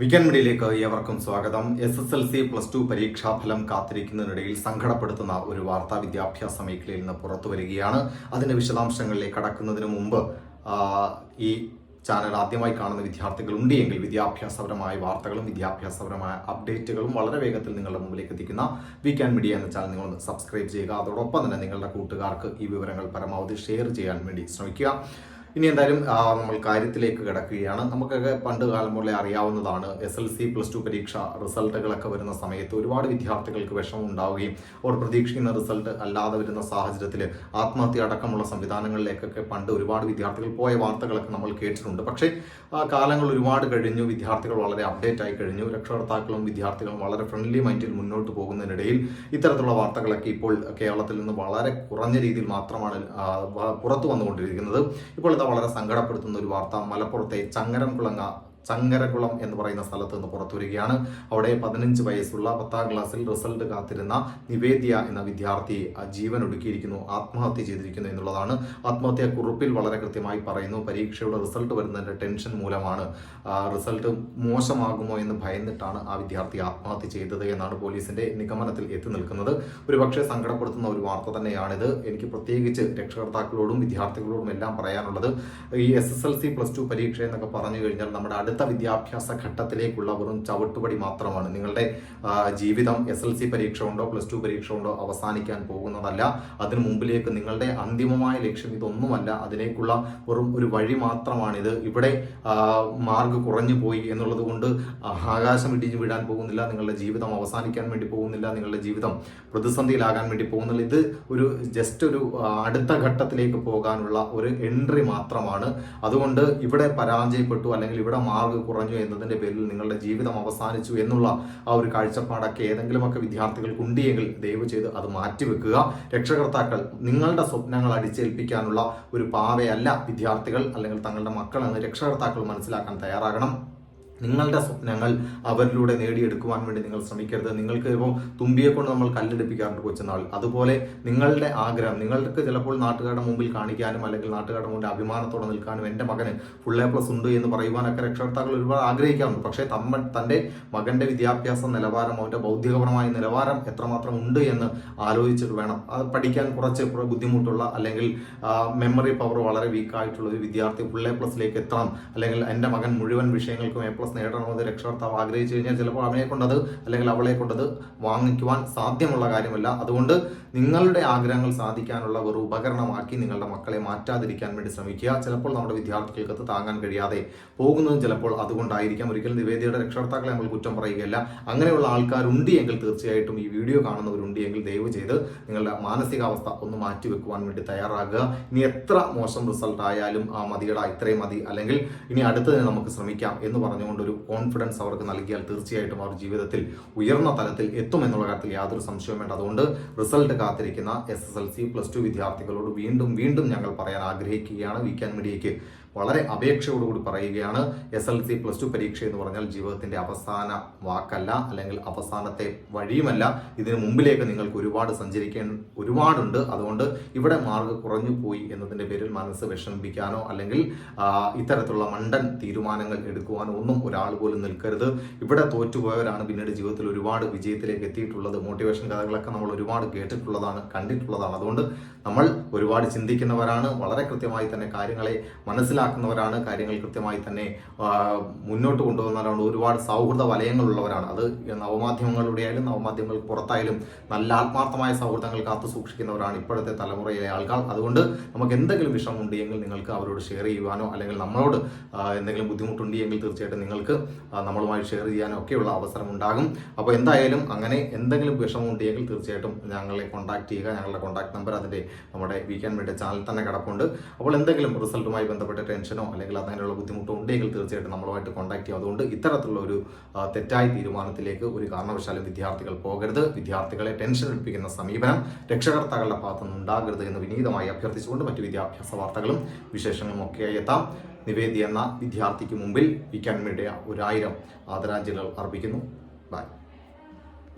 വിക്കൻ മീഡിയയിലേക്ക് ഏവർക്കും സ്വാഗതം. S S L C plus two പരീക്ഷാഫലം കാത്തിരിക്കുന്നതിനിടയിൽ സങ്കടപ്പെടുത്തുന്ന ഒരു വാർത്താ വിദ്യാഭ്യാസ മേഖലയിൽ നിന്ന് പുറത്തു വരികയാണ്. അതിന്റെ വിശദാംശങ്ങളിലേക്ക് കടക്കുന്നതിന് മുമ്പ് ഈ ചാനൽ ആദ്യമായി കാണുന്ന വിദ്യാർത്ഥികൾ എങ്കിൽ വിദ്യാഭ്യാസപരമായ വാർത്തകളും വിദ്യാഭ്യാസപരമായ അപ്ഡേറ്റുകളും വളരെ വേഗത്തിൽ നിങ്ങളുടെ മുമ്പിലേക്ക് എത്തിക്കുന്ന വീക്കാൻ മീഡിയ എന്ന ചാനൽ നിങ്ങൾ സബ്സ്ക്രൈബ് ചെയ്യുക. അതോടൊപ്പം തന്നെ നിങ്ങളുടെ കൂട്ടുകാർക്ക് ഈ വിവരങ്ങൾ പരമാവധി ഷെയർ ചെയ്യാൻ വേണ്ടി ശ്രമിക്കുക. ഇനി എന്തായാലും നമ്മൾ കാര്യത്തിലേക്ക് കിടക്കുകയാണ്. നമുക്കൊക്കെ പണ്ട് കാലം മുതലേ അറിയാവുന്നതാണ് S L C plus two പരീക്ഷ റിസൾട്ടുകളൊക്കെ വരുന്ന സമയത്ത് ഒരുപാട് വിദ്യാർത്ഥികൾക്ക് വിഷമം ഉണ്ടാവുകയും അവർ പ്രതീക്ഷിക്കുന്ന റിസൾട്ട് അല്ലാതെ വരുന്ന സാഹചര്യത്തിൽ ആത്മഹത്യ അടക്കമുള്ള സംവിധാനങ്ങളിലേക്കൊക്കെ പണ്ട് ഒരുപാട് വിദ്യാർത്ഥികൾ പോയ വാർത്തകളൊക്കെ നമ്മൾ കേട്ടിട്ടുണ്ട്. പക്ഷേ ആ കാലങ്ങൾ ഒരുപാട് കഴിഞ്ഞു വിദ്യാർത്ഥികൾ വളരെ അപ്ഡേറ്റ് ആയി കഴിഞ്ഞു. രക്ഷകർത്താക്കളും വിദ്യാർത്ഥികളും വളരെ ഫ്രണ്ട്ലി മൈൻഡിൽ മുന്നോട്ട് പോകുന്നതിനിടയിൽ ഇത്തരത്തിലുള്ള വാർത്തകളൊക്കെ ഇപ്പോൾ കേരളത്തിൽ നിന്ന് വളരെ കുറഞ്ഞ രീതിയിൽ മാത്രമാണ് പുറത്തു വന്നുകൊണ്ടിരിക്കുന്നത്. ഇപ്പോൾ വളരെ സങ്കടപ്പെടുത്തുന്ന ഒരു വാർത്ത മലപ്പുറത്തെ ചങ്ങരംകുളങ്ങ ചങ്ങരകുളം എന്ന് പറയുന്ന സ്ഥലത്ത് നിന്ന് പുറത്തു വരികയാണ്. അവിടെ പതിനഞ്ച് വയസ്സുള്ള പത്താം ക്ലാസ്സിൽ റിസൾട്ട് കാത്തിരുന്ന നിവേദ്യ എന്ന വിദ്യാർത്ഥി ജീവൻ ഒടുക്കിയിരിക്കുന്നു ആത്മഹത്യ ചെയ്തിരിക്കുന്നു എന്നുള്ളതാണ്. ആത്മഹത്യ കുറിപ്പിൽ വളരെ കൃത്യമായി പറയുന്നു പരീക്ഷയുടെ റിസൾട്ട് വരുന്നതിന്റെ ടെൻഷൻ മൂലമാണ്. റിസൾട്ട് മോശമാകുമോ എന്ന് ഭയന്നിട്ടാണ് ആ വിദ്യാർത്ഥി ആത്മഹത്യ ചെയ്തത് എന്നാണ് പോലീസിന്റെ നിഗമനത്തിൽ എത്തി നിൽക്കുന്നത്. ഒരുപക്ഷെ സങ്കടപ്പെടുത്തുന്ന ഒരു വാർത്ത തന്നെയാണിത്. എനിക്ക് പ്രത്യേകിച്ച് രക്ഷകർത്താക്കളോടും വിദ്യാർത്ഥികളോടും എല്ലാം പറയാനുള്ളത് ഈ S S L C plus two പരീക്ഷ എന്നൊക്കെ പറഞ്ഞു കഴിഞ്ഞാൽ നമ്മുടെ അടുത്ത വിദ്യാഭ്യാസ ഘട്ടത്തിലേക്കുള്ള വെറും ചവിട്ടുപടി മാത്രമാണ്. നിങ്ങളുടെ ജീവിതം എസ് എൽ സി പരീക്ഷ ഉണ്ടോ പ്ലസ് ടു പരീക്ഷ ഉണ്ടോ അവസാനിക്കാൻ പോകുന്നതല്ല. അതിനു മുമ്പിലേക്ക് നിങ്ങളുടെ അന്തിമമായ ലക്ഷ്യം ഇതൊന്നുമല്ല. അതിലേക്കുള്ള വെറും ഒരു വഴി മാത്രമാണിത്. ഇവിടെ മാർഗ് കുറഞ്ഞു പോയി എന്നുള്ളത് കൊണ്ട് ആകാശം ഇടിഞ്ഞു വീഴാൻ പോകുന്നില്ല. നിങ്ങളുടെ ജീവിതം അവസാനിക്കാൻ വേണ്ടി പോകുന്നില്ല. നിങ്ങളുടെ ജീവിതം പ്രതിസന്ധിയിലാകാൻ വേണ്ടി പോകുന്നില്ല. ഇത് ഒരു ജസ്റ്റ് ഒരു അടുത്ത ഘട്ടത്തിലേക്ക് പോകാനുള്ള ഒരു എൻട്രി മാത്രമാണ്. അതുകൊണ്ട് ഇവിടെ പരാജയപ്പെട്ടു അല്ലെങ്കിൽ ഇവിടെ മാർഗ് കുറഞ്ഞു എന്നതിന്റെ പേരിൽ നിങ്ങളുടെ ജീവിതം അവസാനിച്ചു എന്നുള്ള ആ ഒരു കാഴ്ചപ്പാടൊക്കെ ഏതെങ്കിലുമൊക്കെ വിദ്യാർത്ഥികൾക്ക് ഉണ്ടെങ്കിൽ ദയവ് ചെയ്ത് അത് മാറ്റിവെക്കുക രക്ഷകർത്താക്കൾ നിങ്ങളുടെ സ്വപ്നങ്ങൾ അടിച്ചേൽപ്പിക്കാനുള്ള ഒരു പാവയല്ല വിദ്യാർത്ഥികൾ അല്ലെങ്കിൽ തങ്ങളുടെ മക്കൾ എന്ന് രക്ഷകർത്താക്കൾ മനസ്സിലാക്കാൻ തയ്യാറാകണം. നിങ്ങളുടെ സ്വപ്നങ്ങൾ അവരിലൂടെ നേടിയെടുക്കുവാൻ വേണ്ടി നിങ്ങൾ ശ്രമിക്കരുത്. നിങ്ങൾക്ക് ഇപ്പോൾ തുമ്പിയെ കൊണ്ട് നമ്മൾ കല്ലെടുപ്പിക്കാറുണ്ട് കൊച്ചുനാൾ. അതുപോലെ നിങ്ങളുടെ ആഗ്രഹം നിങ്ങൾക്ക് ചിലപ്പോൾ നാട്ടുകാരുടെ മുമ്പിൽ കാണിക്കാനും അല്ലെങ്കിൽ നാട്ടുകാരുടെ മുമ്പിൽ അഭിമാനത്തോടെ നിൽക്കാനും എന്റെ മകന് ഫുൾ എ പ്ലസ് ഉണ്ട് എന്ന് പറയുവാനൊക്കെ രക്ഷകർത്താക്കൾ ഒരുപാട് ആഗ്രഹിക്കാറുണ്ട്. പക്ഷേ തമ്മ തന്റെ മകന്റെ വിദ്യാഭ്യാസ നിലവാരം അവന്റെ ബൗദ്ധികപരമായ നിലവാരം എത്രമാത്രം ഉണ്ട് എന്ന് ആലോചിച്ചിട്ട് വേണം. അത് പഠിക്കാൻ കുറച്ച് ബുദ്ധിമുട്ടുള്ള അല്ലെങ്കിൽ മെമ്മറി പവർ വളരെ വീക്കായിട്ടുള്ള ഒരു വിദ്യാർത്ഥി ഫുൾ എ പ്ലസിലേക്ക് എത്തണം. അല്ലെങ്കിൽ എന്റെ മകൻ മുഴുവൻ വിഷയങ്ങൾക്കും എ പ്ലസ് നേടണമെന്ന് രക്ഷകർത്താവ് ആഗ്രഹിച്ചു കഴിഞ്ഞാൽ ചിലപ്പോൾ അവനെ കൊണ്ടത് അല്ലെങ്കിൽ അവളെ കൊണ്ടത് വാങ്ങിക്കുവാൻ സാധ്യമുള്ള കാര്യമല്ല. അതുകൊണ്ട് നിങ്ങളുടെ ആഗ്രഹങ്ങൾ സാധിക്കാനുള്ള ഒരു ഉപകരണമാക്കി നിങ്ങളുടെ മക്കളെ മാറ്റാതിരിക്കാൻ വേണ്ടി ശ്രമിക്കുക. ചിലപ്പോൾ നമ്മുടെ വിദ്യാർത്ഥികൾക്ക് താങ്ങാൻ കഴിയാതെ പോകുന്നതും ചിലപ്പോൾ അതുകൊണ്ടായിരിക്കാം. ഒരിക്കലും നിവേദിയുടെ രക്ഷകർത്താക്കളെ നമ്മൾ കുറ്റം പറയുകയല്ല. അങ്ങനെയുള്ള ആൾക്കാരുണ്ട് എങ്കിൽ തീർച്ചയായിട്ടും ഈ വീഡിയോ കാണുന്നവരുണ്ട് എങ്കിൽ ദയവ് ചെയ്ത് നിങ്ങളുടെ മാനസികാവസ്ഥ ഒന്ന് മാറ്റിവെക്കുവാൻ വേണ്ടി തയ്യാറാകുക. ഇനി എത്ര മോശം റിസൾട്ട് ആയാലും ആ മതിയടാ ഇത്രയും മതി. അല്ലെങ്കിൽ ഇനി അടുത്തതിന് നമുക്ക് ശ്രമിക്കാം എന്ന് പറഞ്ഞുകൊണ്ട് ഒരു കോൺഫിഡൻസ് അവർക്ക് നൽകിയാൽ തീർച്ചയായിട്ടും അവർ ജീവിതത്തിൽ ഉയർന്ന തലത്തിൽ എത്തുമെന്നുള്ള കാര്യത്തിൽ യാതൊരു സംശയവും വേണ്ട. അതുകൊണ്ട് റിസൾട്ട് കാത്തിരിക്കുന്ന S S L C plus two വിദ്യാർത്ഥികളോട് വീണ്ടും വീണ്ടും ഞങ്ങൾ പറയാൻ ആഗ്രഹിക്കുകയാണ്. വീക്കാൻ മീഡിയയ്ക്ക് വളരെ അപേക്ഷയോടുകൂടി പറയുകയാണ് S L C plus two പരീക്ഷ എന്ന് പറഞ്ഞാൽ ജീവിതത്തിന്റെ അവസാന വാക്കല്ല അല്ലെങ്കിൽ അവസാനത്തെ വഴിയുമല്ല. ഇതിനു മുമ്പിലേക്ക് നിങ്ങൾക്ക് ഒരുപാട് സഞ്ചരിക്കാൻ ഒരുപാടുണ്ട്. അതുകൊണ്ട് ഇവിടെ മാർക്ക് കുറഞ്ഞു പോയി എന്നതിന്റെ പേരിൽ മനസ്സ് വിഷമിപ്പിക്കാനോ അല്ലെങ്കിൽ ഇത്തരത്തിലുള്ള മണ്ടൻ തീരുമാനങ്ങൾ എടുക്കുവാനോ ഒന്നും ഒരാൾ പോലും നിൽക്കരുത്. ഇവിടെ തോറ്റുപോയവരാണ് പിന്നീട് ജീവിതത്തിൽ ഒരുപാട് വിജയത്തിലേക്ക് എത്തിയിട്ടുള്ളത്. മോട്ടിവേഷൻ കഥകളൊക്കെ നമ്മൾ ഒരുപാട് കേട്ടിട്ടുള്ളതാണ് കണ്ടിട്ടുള്ളതാണ്. അതുകൊണ്ട് നമ്മൾ ഒരുപാട് ചിന്തിക്കുന്നവരാണ്. വളരെ കൃത്യമായി തന്നെ കാര്യങ്ങളെ മനസ്സിലാക്കുന്നവരാണ് കാര്യങ്ങൾ കൃത്യമായി തന്നെ മുന്നോട്ട് കൊണ്ടുപോകുന്നവരാണ് ഒരുപാട് സൗഹൃദ വലയങ്ങളുള്ളവരാണ്. അത് നവമാധ്യമങ്ങളുടെ ആയാലും നവമാധ്യമങ്ങൾക്ക് പുറത്തായാലും നല്ല ആത്മാർത്ഥമായ സൗഹൃദങ്ങൾ കാത്തു സൂക്ഷിക്കുന്നവരാണ് ഇപ്പോഴത്തെ തലമുറയിലെ ആൾക്കാർ അതുകൊണ്ട് നമുക്ക് എന്തെങ്കിലും വിഷമമുണ്ടെങ്കിൽ നിങ്ങൾക്ക് അവരോട് ഷെയർ ചെയ്യുവാനോ അല്ലെങ്കിൽ നമ്മളോട് എന്തെങ്കിലും ബുദ്ധിമുട്ടുണ്ട് എങ്കിൽ തീർച്ചയായിട്ടും നിങ്ങൾക്ക് നമ്മളുമായി ഷെയർ ചെയ്യാനോ ഒക്കെയുള്ള അവസരം ഉണ്ടാകും അപ്പോൾ എന്തായാലും അങ്ങനെ എന്തെങ്കിലും വിഷമമുണ്ടെങ്കിൽ തീർച്ചയായിട്ടും ഞങ്ങളെ കോൺടാക്ട് ചെയ്യുക. ഞങ്ങളുടെ കോൺടാക്ട് നമ്പർ അതിന്റെ നമ്മുടെ വീക്കെൻഡ് മീഡിയ ചാനൽ തന്നെ കിടപ്പുണ്ട്. അപ്പോൾ എന്തെങ്കിലും റിസൾട്ടുമായി ബന്ധപ്പെട്ട ടെൻഷനോ അല്ലെങ്കിൽ അതിനുള്ള ബുദ്ധിമുട്ടോ ഉണ്ടെങ്കിൽ തീർച്ചയായിട്ടും നമ്മളുമായിട്ട് കോൺടാക്ട് ചെയ്യും. അതുകൊണ്ട് ഇത്തരത്തിലുള്ള ഒരു തെറ്റായ തീരുമാനത്തിലേക്ക് ഒരു കാരണവശാലും വിദ്യാർത്ഥികൾ പോകരുത്. വിദ്യാർത്ഥികളെ ടെൻഷൻ എടുപ്പിക്കുന്ന സമീപനം രക്ഷകർത്താക്കളുടെ ഭാഗത്തുനിന്ന് ഉണ്ടാകരുത് എന്ന് വിനീതമായി അഭ്യർത്ഥിച്ചുകൊണ്ട് മറ്റു വിദ്യാഭ്യാസ വാർത്തകളും വിശേഷങ്ങളും ഒക്കെയായി എത്താം. നിവേദി എന്ന വിദ്യാർത്ഥിക്ക് മുമ്പിൽ വിക്കാൻ മീഡിയ ഒരായിരം ആദരാഞ്ജലികൾ അർപ്പിക്കുന്നു. ബൈ.